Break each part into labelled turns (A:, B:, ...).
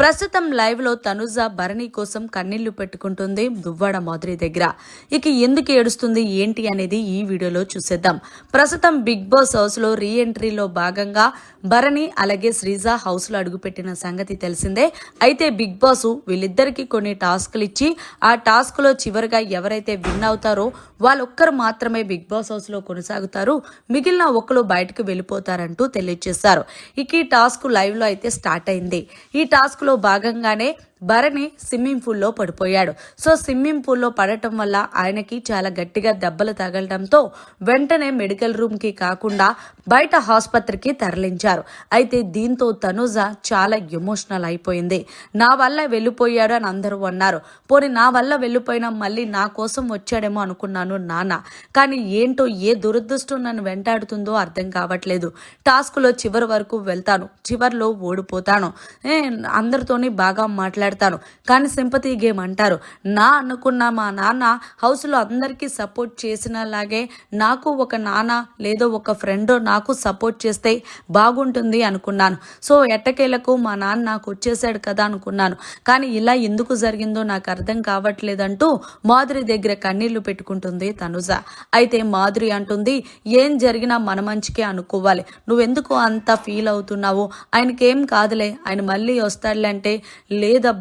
A: ప్రస్తుతం లైవ్లో తనుజ భరణి కోసం కన్నీళ్ళు పెట్టుకుంటుంది దువ్వాడ మాధురి దగ్గర. ఇక ఎందుకు ఏడుస్తుంది ఏంటి అనేది ఈ వీడియోలో చూసేద్దాం. ప్రస్తుతం బిగ్ బాస్ హౌస్లో రీ ఎంట్రీలో భాగంగా భరణి అలాగే శ్రీజ హౌస్లో అడుగుపెట్టిన సంగతి తెలిసిందే. అయితే బిగ్ బాస్ వీళ్ళిద్దరికి కొన్ని టాస్క్లు ఇచ్చి ఆ టాస్క్లో చివరిగా ఎవరైతే విన్ అవుతారో వాళ్ళొక్కరు మాత్రమే బిగ్ బాస్ హౌస్లో కొనసాగుతారు. మిగిలిన ఒక్కరు బయటకు వెళ్ళిపోతారంటూ తెలియజేశారు. ఇక ఈ టాస్క్ లైవ్లో అయితే స్టార్ట్ అయింది. ఈ టాస్క్ లో భాగంగానే భరణి స్విమ్మింగ్ పూల్లో పడిపోయాడు. సో స్విమ్మింగ్ పూల్లో పడటం వల్ల ఆయనకి చాలా గట్టిగా దెబ్బలు తగలడంతో వెంటనే మెడికల్ రూమ్కి కాకుండా బయట ఆసుపత్రికి తరలించారు. అయితే దీంతో తనుజ చాలా ఎమోషనల్ అయిపోయింది. నా వల్ల వెళ్ళిపోయాడు అని అందరూ అన్నారు. పోనీ నా వల్ల వెళ్ళిపోయినా మళ్ళీ నా కోసం వచ్చాడేమో అనుకున్నాను నాన్న. కానీ ఏంటో ఏ దురదృష్టం నన్ను వెంటాడుతుందో అర్థం కావట్లేదు. టాస్క్లో చివరి వరకు వెళ్తాను. చివర్లో ఓడిపోతాను. అందరితోని బాగా మాట్లాడతాను. కానీ సింపతి గేమ్ అంటారు. నా అనుకున్న మా నాన్న హౌస్లో అందరికీ సపోర్ట్ చేసినలాగే నాకు ఒక నాన్న లేదో ఒక ఫ్రెండ్ నాకు సపోర్ట్ చేస్తే బాగుంటుంది అనుకున్నాను. సో ఎట్టకేలకు మా నాన్న నాకు వచ్చేసాడు కదా అనుకున్నాను. కానీ ఇలా ఎందుకు జరిగిందో నాకు అర్థం కావట్లేదంటూ మాధురి దగ్గర కన్నీళ్ళు పెట్టుకుంటుంది తనుజ. అయితే మాధురి అంటుంది ఏం జరిగినా మన మంచికే అనుకోవాలి. నువ్వెందుకు అంత ఫీల్ అవుతున్నావు? ఆయనకేం కాదులే. ఆయన మళ్ళీ వస్తాడులే అంటే లేదబ్బా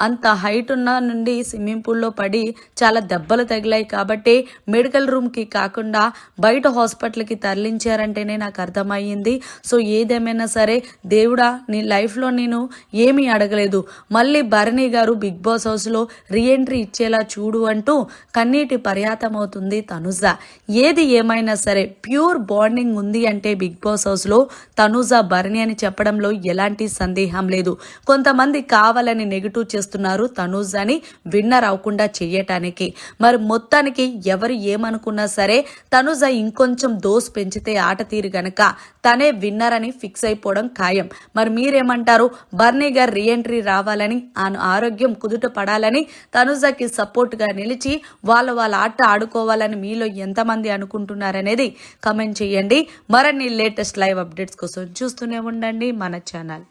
A: అంత హైట్ ఉన్న నుండి స్విమ్మింగ్ పూల్లో పడి చాలా దెబ్బలు తగిలాయి కాబట్టి మెడికల్ రూమ్కి కాకుండా బయట హాస్పిటల్కి తరలించారంటేనే నాకు అర్థమయ్యింది. సో ఏదేమైనా సరే దేవుడా నీ లైఫ్లో నేను ఏమీ అడగలేదు. మళ్ళీ భరణి గారు బిగ్ బాస్ హౌస్లో రీఎంట్రీ ఇచ్చేలా చూడు అంటూ కన్నీటి పర్యాతమవుతుంది తనుజ. ఏది ఏమైనా సరే ప్యూర్ బాండింగ్ ఉంది అంటే బిగ్ బాస్ హౌస్లో తనుజ భరణి అని చెప్పడంలో ఎలాంటి సందేహం లేదు. కొంతమంది కావాలని నెగిటివ్ చేస్తున్నారు తనుజని విన్నర్ అవ్వకుండా చెయ్యటానికి మరి మొత్తానికి ఎవరు ఏమనుకున్నా సరే తనుజ ఇంకొంచెం దోస్ పెంచితే ఆట తీరు గనక తనే విన్నర్ అని ఫిక్స్ అయిపోవడం ఖాయం. మరి మీరేమంటారు? బర్నీ గారు రీఎంట్రీ రావాలని ఆయన ఆరోగ్యం కుదుట పడాలని తనుజకి సపోర్ట్గా నిలిచి వాళ్ళ వాళ్ళ ఆట ఆడుకోవాలని మీలో ఎంతమంది అనుకుంటున్నారనేది కమెంట్ చేయండి. మరిన్ని లేటెస్ట్ లైవ్ అప్డేట్స్ కోసం చూస్తూనే ఉండండి మన ఛానల్.